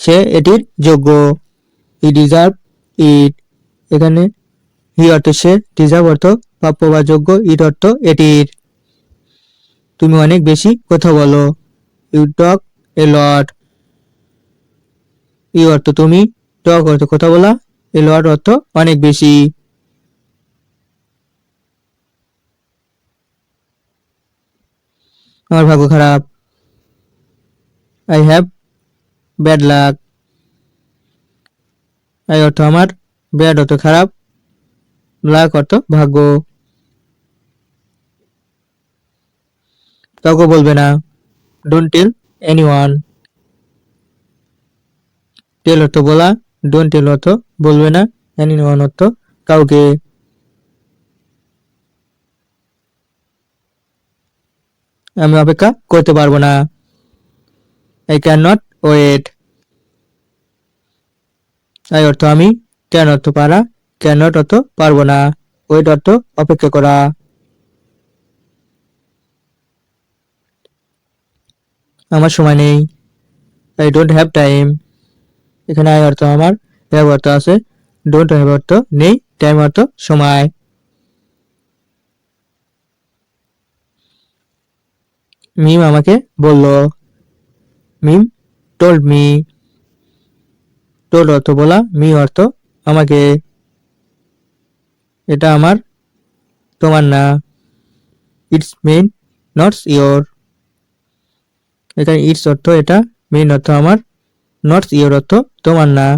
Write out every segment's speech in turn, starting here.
সে এটির যোগ্য। He deserve it. এখানে হি অর্থ সে ডিজার্ভ অর্থ প্রাপ্য বা যোগ্য ইট অর্থ এটির। তুমি অনেক বেশি কথা বলো। ইউ টক এ লট। ই অর্থ তুমি টক অর্থ কথা বলা, এ লট অর্থ অনেক বেশি। আমার ভাগ্য খারাপ। I have bad luck I অর্থ আমার। ব্যাড অর্থ খারাপ। লাক অর্থ ভাগ্য। কাউকে বলবে না। Don't tell any one tell অর্থ বলা। ডোন্ট টেল অর্থ বলবে না। এনি ওয়ান অর্থ কাউকে। আমি অপেক্ষা করতে পারব না। I cannot wait. আই অর্থ আমি ক্যান অর্থ পারা ক্যান অর্থ পারব না। ওয়েট অর্থ অপেক্ষা করা। আমার সময় নেই। আই ডোন্ট হ্যাভ টাইম এখানে আই অর্থ আমার হ্যাভ অর্থ আছে। ডোন্ট হ্যাভ অর্থ নেই টাইম অর্থ সময়। মিম আমাকে বলল, মিম টোল্ড মি টোল্ড অর্থ বলা, মি অর্থ আমাকে, এটা আমার, তোমার না, ইটস মেন নটস ইয়োর। এখানে ইটস অর্থ এটা মেন অর্থ আমার, নটস ইয়োর অর্থ তোমার না।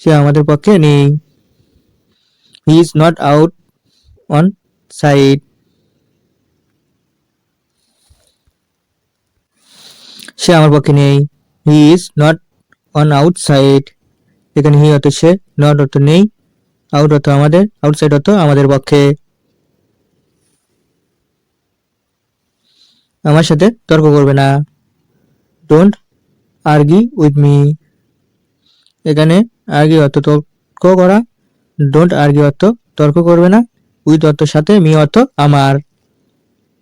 সে আমাদের পক্ষে নেই। He is not out on side সে আমার পক্ষে নেই। He is not on outside এখানে হি অর্থ সে নট অর্থ নেই। আউট অর্থ আমাদের আউটসাইড অর্থ আমাদের পক্ষে। আমার সাথে তর্ক করবে না। ডোন্ট আর্গি উইথ মি এখানে আর্গি অর্থ তর্ক করা। ডোন্ট আর্গি অর্থ তর্ক করবে না। উইথ অর্থ সাথে মি অর্থ আমার।